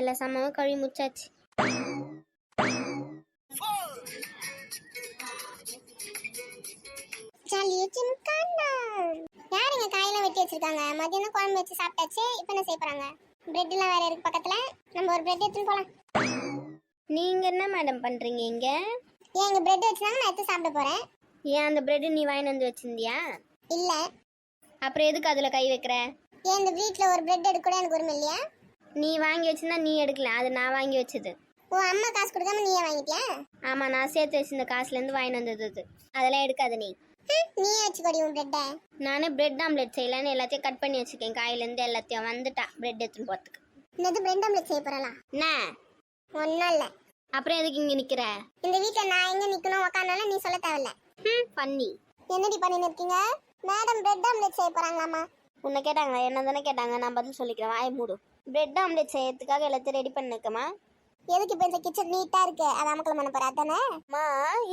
எல்லா சாமாவும் கழுவி முடிச்சாச்சு யாருங்க காயெல்லாம் வெட்டி வச்சிருக்காங்க? மதியானம் குழம்பு வச்சு சாப்பிட்டாச்சு இப்போ என்ன செய்ய போறாங்க? பிரெட் எல்லாம் வேற இருக்கு பக்கத்துல. நம்ம ஒரு பிரெட் எடுத்துன்னு போலாம். நீங்க என்ன மேடம் பண்றீங்க இங்க? ஏன் இங்க பிரெட் வச்சிருந்தாங்க நான் எடுத்து சாப்பிட போறேன். ஏன் அந்த பிரெட் நீ வாங்கிட்டு வந்து வச்சிருந்தியா? இல்ல. அப்புறம் எதுக்கு அதுல கை வைக்கிற? ஏன் இந்த வீட்ல ஒரு பிரெட் எடுக்க கூட எனக்கு உரிமை இல்லையா? நீ வாங்கி வச்சிருந்தா நீ எடுக்கல. அது நான் வாங்கி வச்சது. ஓ அம்மா காசு கொடுக்காம நீயே வாங்கிட்டியா? ஆமா நான் சேர்த்து வச்சிருந்த காசுல இருந்து வாங்கிட்டு வந்தது அது. அதெல்லாம் எடுக்காத நீ. ஹம், நீயே வச்சுக்கோடி உன் பிரெட்டை நானே பிரெட் ஆம்லெட் செய்யலான்னு எல்லாத்தையும் கட் பண்ணி வச்சிருக்கேன். காயில இருந்து எல்லாத்தையும் வந்துட்டா பிரெட் எடுத்துன்னு போறதுக்கு. என்னது பிரெட் ஆம்லெட் செய்ய போறலாம் என்ன ஒன்றும் இல்லை. அப்புறம் எதுக்கு இங்க நிக்கிற? இந்த வீட்ல நான் எங்க நிக்கணும்? உக்காந்தாலும் நீ சொல்ல தேவையில்ல. ம், பண்ணி. என்னடி பண்ணின்னு இருக்கீங்க? மேடம் பிரெட் ஆம்லெட் செய்ய போறாங்களாமா உன்னை கேட்டாங்க என்ன தானே கேட்டாங்க. நான் பதில் சொல்லிக்கிறேன். வாய் மூடு. பிரெட் ஆம்லெட் செய்யறதுக்காக எல்லாத்தையும் ரெடி பண்ணிக்கமா எதுக்கு இப்போ இந்த கிச்சன் நீட்டா இருக்கு? அதை அமக்கலம் பண்ண போற அதானே?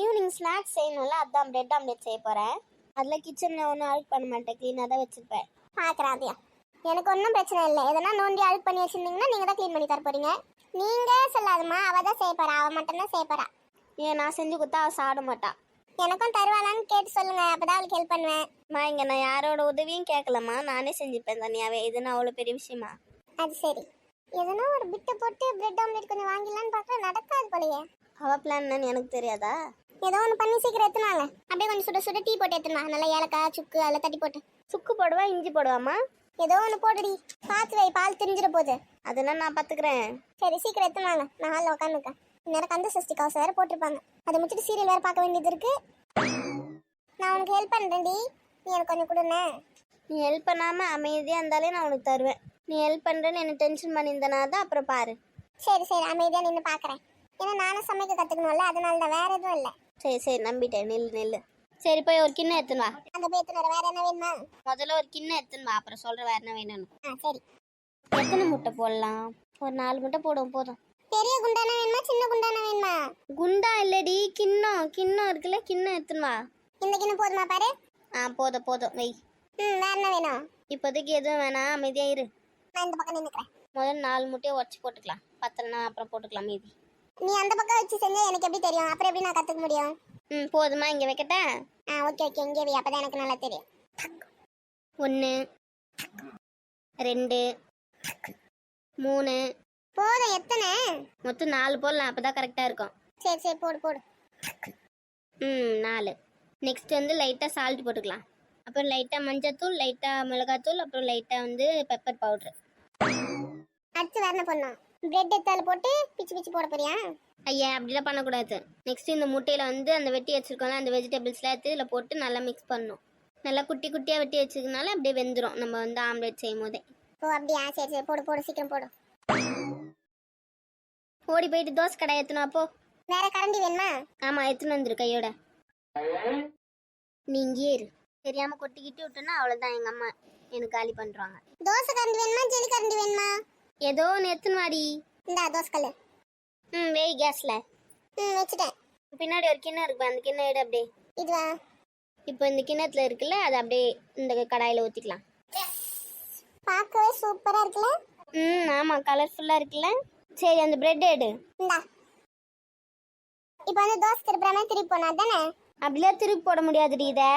ஈவினிங் ஸ்நாக்ஸ் செய்யணும்ல அதான் பிரெட் ஆம்லெட் செய்ய போறேன். அதில் கிச்சனில் ஒன்றும் அழுக்கு பண்ண மாட்டேன். க்ளீனாக தான் வச்சிருப்பேன். பாக்குறேன் அதையும் எனக்கு ஒன்றும் பிரச்சனை இல்லை. எதனா நோண்டி அழுக்கு பண்ணி வச்சிருந்தீங்கன்னா நீங்க தான் க்ளீன் பண்ணி தர போறீங்க. நீங்க சொல்லாதம்மா. அவ தான் செய்ய போறா. அவ மட்டும் தான் செய்ய போறா. ஏன் நான் செஞ்சு கொடுத்தா அவள் சாப்பிட மாட்டா. எனக்கும் தருவாளான்னு கேட்டு சொல்லுங்க. அப்பதான் அவளுக்கு ஹெல்ப் பண்ணுவேன். அம்மா இங்கே நான் யாரோட உதவியும் கேட்கலம்மா. நானே செஞ்சுப்பேன் தனியாவே. இதுன்னு அவ்வளோ பெரிய விஷயமா? அது சரி. எதனா ஒரு பிட்டை போட்டு பிரெட் ஆம்லெட் கொஞ்சம் வாங்கிடலான்னு பார்த்தா நடக்காது போலயே. அவள் பிளான் என்னன்னு எனக்கு தெரியாதா? ஏதோ ஒன்று பண்ணி சீக்கிரம் எடுத்துனாங்க அப்படியே கொஞ்சம் சுட சுட டீ போட்டு எடுத்துனாங்க நல்லா ஏலக்காய் சுக்கு அதில் தட்டி போட்டு. சுக்கு போடுவா இஞ்சி போடுவாம்மா? ஏதோ ஒன்று போடுடி. பார்த்து வை பால் தெரிஞ்சிட போகுது அதெல்லாம் நான் பார்த்துக்கிறேன் சரி சீக்கிரம் எடுத்துனாங்க நான் ஹாலில் உட்காந்துருக்கேன் இந்நேரம் கந்த சஷ்டி கவசம் வேற போட்டிருப்பாங்க. அதை முடிச்சுட்டு சீரியல் வேற பார்க்க வேண்டியது இருக்கு. நான் உனக்கு ஹெல்ப் பண்ணுறேன்டி நீ எனக்கு கொஞ்சம் கொடுண்ணே நீ ஹெல்ப் பண்ணாமல் அமைதியாக இருந்தாலே நான் உனக்கு தருவேன். நீ ஹெல்ப் பண்ணுறேன்னு என்ன டென்ஷன் பண்ணியிருந்தனா தான் அப்புறம் பாரு. சரி சரி அமைதியாக நின்று பார்க்குறேன் ஏன்னா நானும் சமைக்க கற்றுக்கணும்ல அதனால தான் வேற எதுவும் இல்லை. சரி சரி நம்பிட்டேன். நெல் நெல் சரி போய் ஒரு கிண்ணம் எடுத்துன்னு வா. அங்கே போய் எடுத்துன்னு வர வேற என்ன வேணுமா? முதல்ல ஒரு கிண்ணம் எடுத்துன்னு வா அப்புறம் சொல்கிறேன் வேறு என்ன வேணும்னு. ஆ சரி. எத்தனை முட்டை போடலாம்? ஒரு நாலு முட்டை போடுவோம் போதும். பெரிய குண்டான வேணுமா சின்ன குண்டான வேணுமா? குண்டா இல்லடி கிண்ணம். கிண்ணம் இருக்குல்ல கிண்ணம் எடுத்துன்னு வா. இந்த கிண்ணம் போதுமா பாரு? ஆ போதும் போதும். வை. ம் வேற என்ன வேணும்? இப்போதைக்கு எதுவும் வேணாம் அமைதியாக இரு. நான் இந்த பக்கம் நின்னுக்கிறேன். முதல்ல நாலு முட்டையை உடச்சி போட்டுக்கலாம். பத்தலைனா அப்புறம் போட்டுக்கலாம் மீதி. நீ அந்த பக்கம் வச்சு செஞ்சா எனக்கு எப்படி தெரியும்? அப்புறம் எப்படி நான் கற்றுக்க முடியும்? ம் போதுமா? இங்கே வைக்கட்டா? ஆ ஓகே ஓகே. இங்கே வை. அப்பதான் எனக்கு நல்லா தெரியும். ஒன்று ரெண்டு மூணு. போதும் எத்தனை? மொத்தம் நாலு போடலாம். அப்போ தான் கரெக்டாக இருக்கும். சரி சரி போடு போடு. ம் நாலு. நெக்ஸ்ட் வந்து லைட்டாக சால்ட் போட்டுக்கலாம். அப்புறம் லைட்டாக மஞ்சத்தூள் லைட்டாக மிளகாத்தூள் அப்புறம் லைட்டாக வந்து பெப்பர் பவுட்ரு அடுத்து வேற என்ன பண்ணோம். பிரெட் எடுத்தால போட்டு பிச்சு பிச்சு போட போறியா? ஐயா அப்படிலாம் பண்ணக்கூடாது. நெக்ஸ்ட் இந்த முட்டையில் வந்து அந்த வெட்டி வச்சிருக்கோம்ல அந்த வெஜிடபிள்ஸ்லாம் எடுத்து இதில் போட்டு நல்லா மிக்ஸ் பண்ணணும் நல்லா குட்டி குட்டியாக வெட்டி வச்சிருக்கனால அப்படியே வெந்துடும் நம்ம வந்து ஆம்லேட் செய்யும் போதே. ஓ அப்படியா? சரி சரி. போடு போடு. சீக்கிரம் போடு. ஓடி போயிட்டு தோசை கடை ஏற்றணும் அப்போ வேற கரண்டி வேணுமா? ஆமாம் எடுத்துன்னு வந்துரு கையோட. நீ இங்கேயே இரு. தெரியாமல் கொட்டிக்கிட்டு விட்டோன்னா அவ்வளோதான் எங்கள் அம்மா எனக்கு காலி பண்ணுறாங்க தோசை கரண்டி வேணுமா ஜெலி கரண்டி வேணுமா? ஏதோ ஒன்று எடுத்துன்னு வாடி. இந்தா தோசை கல்லு. ம் வெய் கேஸில். ம் வச்சுட்டேன். பின்னாடி ஒரு கிண்ணம் இருக்கு அந்த கிண்ணம் எடு அப்படியே. இதுவா? இப்போ இந்த கிண்ணத்துல இருக்குல்ல அதை அப்படியே இந்த கடாயில் ஊற்றிக்கலாம் பார்க்கவே சூப்பரா இருக்குல்ல? ம் ஆமாம் கலர்ஃபுல்லாக இருக்குல்ல. சரி அந்த பிரெட் எடு. இந்தா. இப்போ வந்து தோசை திருப்புற மாதிரி திருப்பி போனா தானே அப்படிலாம் திருப்பி போட முடியாதுடி இதை.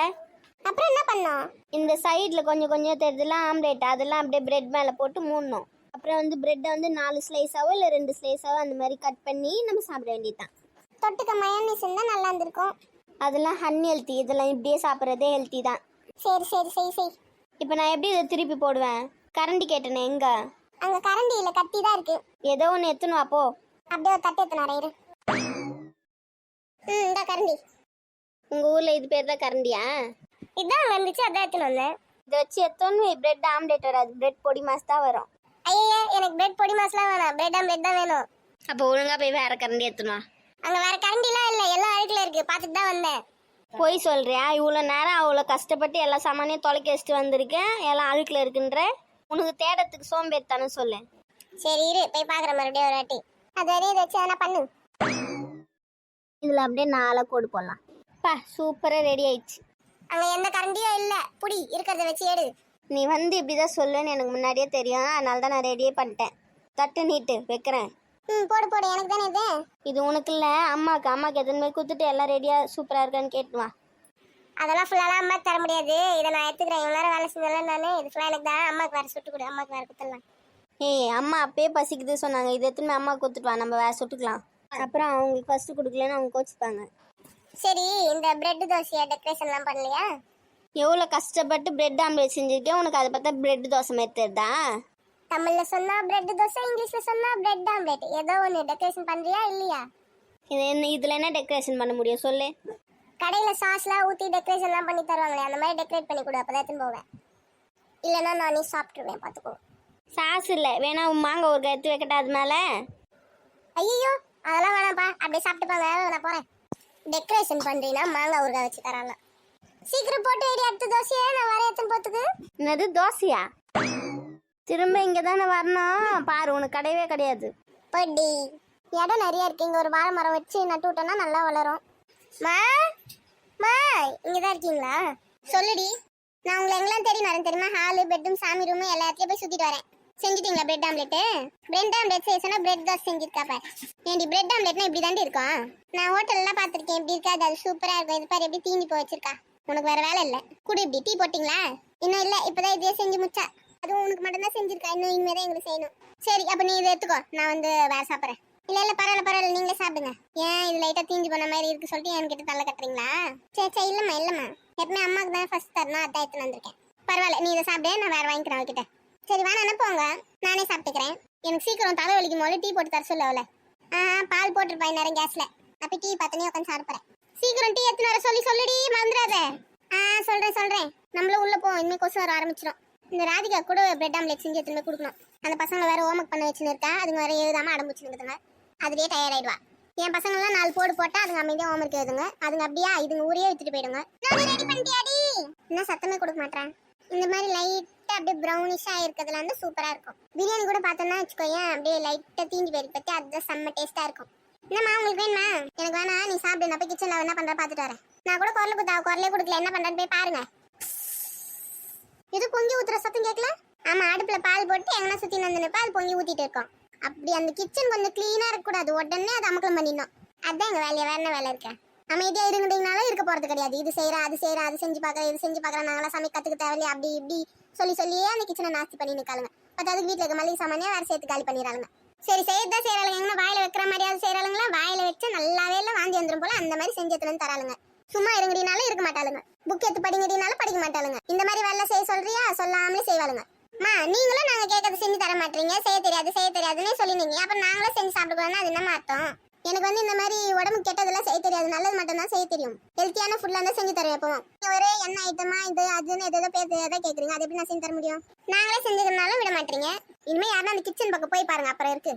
அப்புறம் என்ன பண்ணோம்? இந்த சைடில் கொஞ்சம் கொஞ்சம் தெரியுதுலாம் ஆம்லேட் அதெல்லாம் அப்படியே பிரெட் மேலே போட்டு மூடணும். அப்புறம் வந்து பிரெட்டை வந்து நாலு ஸ்லைஸாவோ இல்லை ரெண்டு ஸ்லைஸாவோ அந்த மாதிரி கட் பண்ணி நம்ம சாப்பிட வேண்டியதுதான். தொட்டுக்க மயோனீஸ் இருந்தா நல்லா இருந்திருக்கும். அதெல்லாம் அன்ஹெல்த்தி இதெல்லாம் இப்படியே சாப்பிட்றதே ஹெல்த்தி தான். சரி சரி சரி சரி. இப்போ நான் எப்படி இதை திருப்பி போடுவேன்? கரண்டி கேட்டேனே எங்க? அங்க கரண்டி இல்ல கத்தி தான் இருக்கு. ஏதோ ஒன்று எத்தணும் அப்போ அப்படியே ஒரு தட்டு எடுத்து இரு ம் இந்த கரண்டி. உங்கள் ஊரில் இது பேர் தான் கரண்டியா? இதான் வந்துச்சு அதான் எடுத்துன்னு வந்தேன். இதை வச்சு எத்தோன்னு பிரெட் ஆம்லேட் வராது. பிரெட் பொடி மாஸ் தான் வரும். ஐயா எனக்கு பிரெட் பொடி மாஸ்லாம் வேணாம். பிரெட் ஆம்லெட் தான் வேணும். அப்போ ஒழுங்காக போய் வேற கரண்டி எத்தணும் அங்க வேற கரண்டிலாம் இல்ல எல்லாம் அழுக்குல இருக்கு. பார்த்துட்டு தான் வந்தேன். போய் சொல்றியா? இவ்வளோ நேரம் அவ்வளோ கஷ்டப்பட்டு எல்லா சாமானையும் தொலைக்க வச்சுட்டு வந்திருக்கேன். எல்லாம் அழுக்கில் இருக்குன்ற. உனக்கு தேடத்துக்கு சோம்பேறித்தானே சொல்லு. சரி இரு. போய் பாக்குறேன் மறுபடியும் ஒரு வாட்டி. அது வரையும் இதை வச்சு எதனா பண்ணு. இதில் அப்படியே நாளாக கோடு போடலாம். பா சூப்பராக ரெடி ஆயிடுச்சு. அங்க எந்த கரண்டியும் இல்ல. புடி இருக்கிறத வச்சு எடு. நீ வந்து இப்படி தான் சொல்லுன்னு எனக்கு முன்னாடியே தெரியும். அதனால தான் நான் ரெடியே பண்ணிட்டேன். தட்டு நீட்டு வைக்கிறேன். ம் போடு போடு. எனக்கு தானே இது? இது உனக்கு இல்லை. அம்மாவுக்கு அம்மாவுக்கு எத்தனை போய் கொடுத்துட்டு எல்லாம் ரெடியாக சூப்பராக இருக்கான்னு கேட்டு வா. அதெல்லாம் ஃபுல்லாலாம் அம்மா தர முடியாது. இதை நான் எடுத்துக்கிறேன் இவ்வளோ நேரம் வேலை செஞ்சாலும் நான். இது ஃபுல்லாக எனக்கு தான். அம்மாவுக்கு வேறு சுட்டு கொடு. அம்மாவுக்கு வேறு குத்தலாம். ஏய் அம்மா அப்பயே பசிக்குது சொன்னாங்க. இது எத்தனை அம்மா கொடுத்துட்டு வா. நம்ம வேற சுட்டுக்கலாம். அப்புறம் அவங்களுக்கு ஃபர்ஸ்ட் கொடுக்கலன்னு அவங்க கோச்சிப்பாங்க. சரி இந்த பிரெட் தோசையை டெக்கரேஷன்லாம் பண்ணலையா? எவ்வளோ கஷ்டப்பட்டு பிரெட் ஆம்லேட் செஞ்சிருக்கேன். உனக்கு அதை பார்த்தா பிரெட் தோசை மாதிரி தெரியுதா? தமிழ்ல சொன்னா பிரெட் தோசை இங்கிலீஷ்ல சொன்னா பிரெட் ஆம்லெட் ஏதோ ஒன்று டெக்கரேஷன் பண்றியா இல்லையா? இது என்ன இதில் என்ன டெக்கரேஷன் பண்ண முடியும்? சொல்லு. கடையில சாஸ்லாம் ஊத்தி டெக்கரேஷன்லாம் பண்ணி தருவாங்களே அந்த மாதிரி டெக்கரேட் பண்ணி கொடு அப்பதான் எடுத்துன்னு போவேன். இல்லைன்னா நானே சாப்பிட்டுருவேன் பார்த்துக்கோ. சாஸ் இல்லை. வேணா மாங்காய் ஒரு எடுத்து வைக்கட்டா அது மேலே? ஐயோ அதெல்லாம் வேணாம்ப்பா. அப்படியே சாப்பிட்டுப்பாங்க நான் போறேன். டெக்கரேஷன் பண்றீங்கன்னா மாங்காய் ஊறுகாய் வச்சு தராங்க சீக்கிரம் போட்டு ஐடி அடுத்த தோசையை நான் வர எடுத்துன்னு போத்துக்கு? என்னது தோசையா? திரும்ப இங்கே தானே வரணும். பாரு உனக்கு கிடையவே கிடையாது. படி. இடம் நிறைய இருக்கு. இங்க ஒரு வாழை மரம் வச்சு நட்டு விட்டோம்னா நல்லா வளரும். மா மா இங்க தான் இருக்கீங்களா? சொல்லுடி. நான் உங்களை எங்கெல்லாம் தேடி வரேன் தெரியுமா? ஹாலு பெட்ரூம் சாமி ரூம் எல்லாத்தையும் போய் சுத்திட்டு வரேன். செஞ்சிட்டீங்களா பிரெட் ஆம்லெட்டு பிரெட் ஆம்லெட் செய்யணும் பிரெட் தோசை செஞ்சிருக்கா பாரு ஏன்டி பிரெட் ஆம்லெட்னா இப்படி தாண்டி இருக்கும்? நான் ஹோட்டல்லாம் பார்த்துருக்கேன். எப்படி இருக்காது அது சூப்பராக இருக்கும் இது பாரு எப்படி தீஞ்சி போய் வச்சிருக்கா. உனக்கு வேற வேலை இல்லை. குடி இப்படி டீ போட்டிங்களா? இன்னும் இல்லை. இப்போதான் இதே செஞ்சு முச்சா அதுவும் உனக்கு மட்டும்தான் செஞ்சிருக்கா. இன்னும் இனிமே தான் எங்களுக்கு செய்யணும். சரி அப்போ நீ இதை எடுத்துக்கோ. நான் வந்து வேற சாப்பிட்றேன். இல்லை இல்லை பரவாயில்ல பரவாயில்ல. நீங்களே சாப்பிடுங்க. ஏன் இது லைட்டாக தீஞ்சு போன மாதிரி இருக்கு சொல்லிட்டு என்கிட்ட தள்ள கட்டுறீங்களா? சரி சரி இல்லைம்மா இல்லைம்மா. எப்பவுமே அம்மாக்கு தான் ஃபர்ஸ்ட் தரணும். அதான் எடுத்துன்னு வந்திருக்கேன். பரவாயில்ல நீ இதை சாப்பிடு. நான் வேற வாங்கிக்கிறேன் அவகிட்ட. சரி வேணா அனுப்புவாங்க நானே சாப்பிட்டுக்கிறேன். எனக்கு சீக்கிரம் தலை வலிக்கும் போது டீ போட்டு தர சொல்லு ஆ பால் போட்டிருப்பேன் நேரம் கேஸ்ல. அப்ப டீ பார்த்தனே உட்காந்து சாப்பிட்றேன். சீக்கிரம் டீ எடுத்துன்னு வர சொல்லி சொல்லுடி மறந்துடாத. ஆ சொல்றேன் சொல்றேன். நம்மளும் உள்ள போவோம். இனிமே கொசு வர ஆரம்பிச்சிடும் இந்த ராதிகா கூட பிரெட் ஆம்லேட் செஞ்சு எடுத்துன்னு கொடுக்கணும். அந்த பசங்களை வேற ஹோம்ஒர்க் பண்ண வச்சுன்னு இருக்கா? அதுங்க வேற எழுதாம அடம்பிச்சுனுக்குதுங்க அதுலயே அதுலேயே தயாராகிடுவா என் பசங்கள்லாம் நாலு போடு போட்டா அதுங்க அமைதியா ஹோம்ஒர்க் எழுதுங்க. அதுங்க அப்படியே? இதுங்க ஊரே வித்துட்டு போயிடுங்க. ரெடி என்ன சத்தமே கொடுக்க மாட்டேன் இந்த மாதிரி லைட் அப்படியே ப்ரௌனிஷாக இருக்கிறதுல வந்து சூப்பரா இருக்கும். பிரியாணி கூட பார்த்தோம்னா வச்சுக்கோயேன் அப்படியே லைட்டா தீஞ்சு போயிருக்கு பற்றி அதுதான் செம்ம டேஸ்ட்டாக இருக்கும். என்னம்மா உங்களுக்கு வேணுமா? எனக்கு வேணா நீ சாப்பிடு நான் போய் என்ன பண்ற பாத்துட்டு வரேன். நான் கூட குரல் குத்தா குரலே கொடுக்கல என்ன பண்ணுறேன்னு போய் பாருங்க. இது பொங்கி ஊத்துற சத்தம் கேட்கல? ஆமா அடுப்புல பால் போட்டு எங்கன்னா சுத்தி வந்து பால் பொங்கி ஊற்றிட்டு இருக்கோம். அப்படி அந்த கிச்சன் கொஞ்சம் கிளீனா இருக்க கூடாது உடனே அதை அமக்கலம் பண்ணிடணும். அதுதான் எங்கள் வேலையை? வேறு என்ன வேலை இருக்கேன் அமைதியா இருந்துட்டீங்கனாலும் இருக்க போறது கிடையாது. இது செய்யறேன் அது செய்யறேன் அது செஞ்சு பார்க்கறேன் இது செஞ்சு பார்க்கறேன் நாங்களாம் சமைக்க கத்துக்க தேவையில்லையா? அப்படி இப்படி சொல்லி சொல்லியே அந்த கிச்சனை நாஸ்தி பண்ணி நிக்காளுங்க. பத்தாவது வீட்டுல இருக்க மளிகை சாமானே வேற சேர்த்து காலி பண்ணிடுறாங்க சரி செய்யறதா செய்யறாளுங்க எங்கன்னா வாயில வைக்கிற மாதிரியாவது செய்யறாளுங்களா வாயில வச்சு நல்லாவே இல்லை வாந்தி வந்துரும் போல. அந்த மாதிரி செஞ்சு எடுத்துட்டு வந்து தராளுங்க. சும்மா இருங்கடினாலும் இருக்க மாட்டாளுங்க. புக் எடுத்து படிங்கடினாலும் படிக்க மாட்டாளுங்க. இந்த மாதிரி வேலை செய்ய சொல்றியா? சொல்லாமலே செய்வாளுங்க. மா நீங்களும் நாங்க கேட்கறது செஞ்சு தர மாட்டீங்க. செய்ய தெரியாது செய்ய தெரியாதுன்னே சொல்லினீங்க. அப்ப நாங்களும் செஞ்சு சாப்பிடக்கூடாதுன்னா அது என்ன அர்த்தம்? எனக்கு வந்து இந்த மாதிரி உடம்பு கெட்டதெல்லாம் செய்ய தெரியாது. நல்லது மட்டும் தான் செய்ய தெரியும். ஹெல்த்தியான ஃபுட்லாம் தான் செஞ்சு தரேன் எப்பவும். ஒரே என்ன ஐட்டமா இது அதுன்னு ஏதோ பேர் தெரியாத கேட்குறீங்க அது எப்படி நான் செஞ்சு தர முடியும்? நாங்களே செஞ்சதுனாலும் விட மாட்டீங்க. இனிமேல் யாருன்னா அந்த கிச்சன் பக்கம் போய் பாருங்க. அப்புறம் இருக்கு.